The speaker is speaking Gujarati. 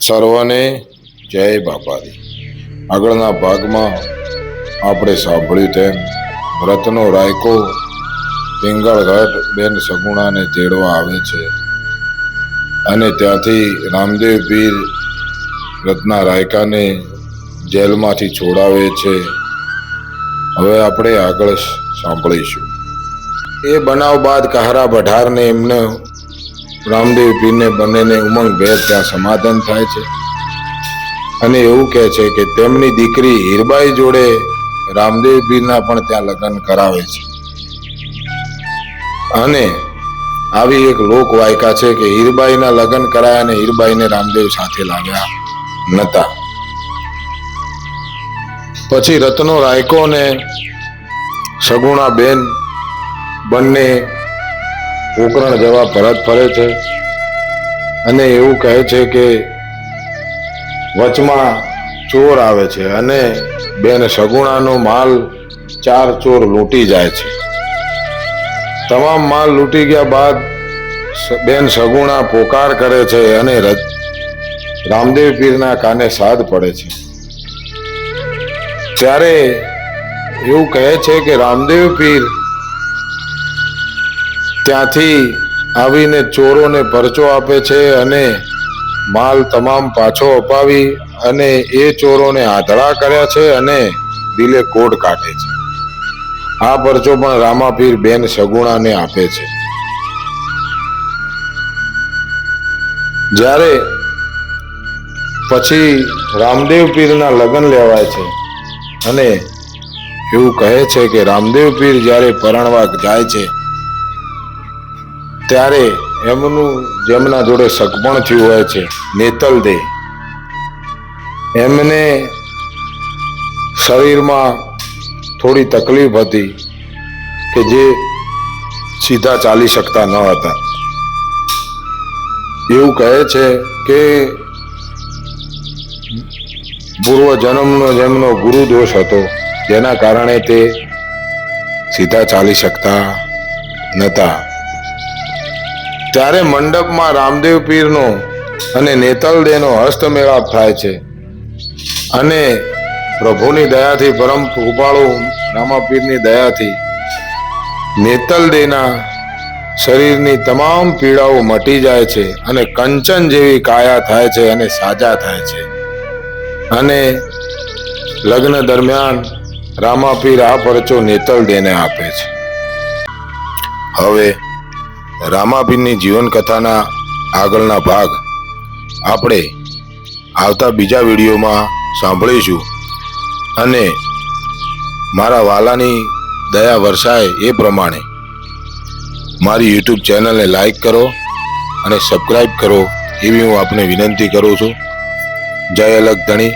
સર્વને જય બાપારી આગળના ભાગમાં આપણે સાંભળ્યું તેમ વ્રતનો રાયકો પિંગળગઢ બેન સગુણાને તેડવા આવે છે અને ત્યાંથી રામદેવ પીર રત્ના રાયકાને જેલમાંથી છોડાવે છે. હવે આપણે આગળ સાંભળીશું. એ બનાવ બાદ કહારા બઢારને એમને રામદેવ પીરને બંનેને ઉમંગ ભેર ત્યાં સમાધાન થાય છે. અને એવું કહે છે કે તેમની દીકરી હીરબાઈ જોડે રામદેવ પીરના પણ ત્યાં લગ્ન કરાવે છે. અને આવી એક લોકવાયકા છે કે હીરબાઈના લગ્ન કરાયા અને હીરબાઈને રામદેવ સાથે લાગ્યા નતા. પછી રત્નો રાયકો ને સગુણા બેન બંને પોકરણ જવા પરત ફરે છે. અને એવું કહે છે કે વચમાં ચોર આવે છે અને બેન સગુણાનો માલ ચાર ચોર લૂંટી જાય છે. તમામ માલ લૂંટી ગયા બાદ બેન સગુણા પોકાર કરે છે અને રામદેવ પીરના કાને સાદ પડે છે. ત્યારે એવું કહે છે કે રામદેવ પીર ત્યાંથી આવીને ચોરોને પરચો આપે છે અને માલ તમામ પાછો અપાવી અને એ ચોરોને આધળા કર્યા છે અને દિલે કોડ કાઢે છે. આ પરચો પણ રામાપીર બેન સગુણાને આપે છે. જ્યારે પછી રામદેવ પીરના લગ્ન લેવાય છે અને એવું કહે છે કે રામદેવ પીર જ્યારે પરણવા જાય છે ત્યારે એમનું જેમના જોડે સગપણ થયું હોય છે, નેતલ દે. એમને શરીરમાં થોડી તકલીફ હતી કે જે સીધા ચાલી શકતા ન હતા. એવું કહે છે કે પૂર્વ જન્મનો જેમનો ગુરુ દોષ હતો, જેના કારણે તે સીધા ચાલી શકતા નતા. ત્યારે મંડપમાં રામદેવ પીરનો અને નેતલદેનો હસ્તમેળાપ થાય છે અને પ્રભુની દયાથી, પરમ કૃપાળુ રામાપીરની દયાથી નેતલદેના શરીરની તમામ પીડાઓ મટી જાય છે અને કંચન જેવી કાયા થાય છે અને સાજા થાય છે. અને લગ્ન દરમિયાન રામાપીર આ પરચો નેતલદેને આપે છે. હવે રામાપીરની જીવનકથાના આગળના ભાગ આપણે આવતા બીજા વિડીયોમાં સાંભળીશું. અને મારા વાલાની દયા વરસાય એ પ્રમાણે મારી યુટ્યુબ ચેનલને લાઈક કરો અને સબસ્ક્રાઈબ કરો એવી હું આપને વિનંતી કરું છું. જય અલગ ધણી.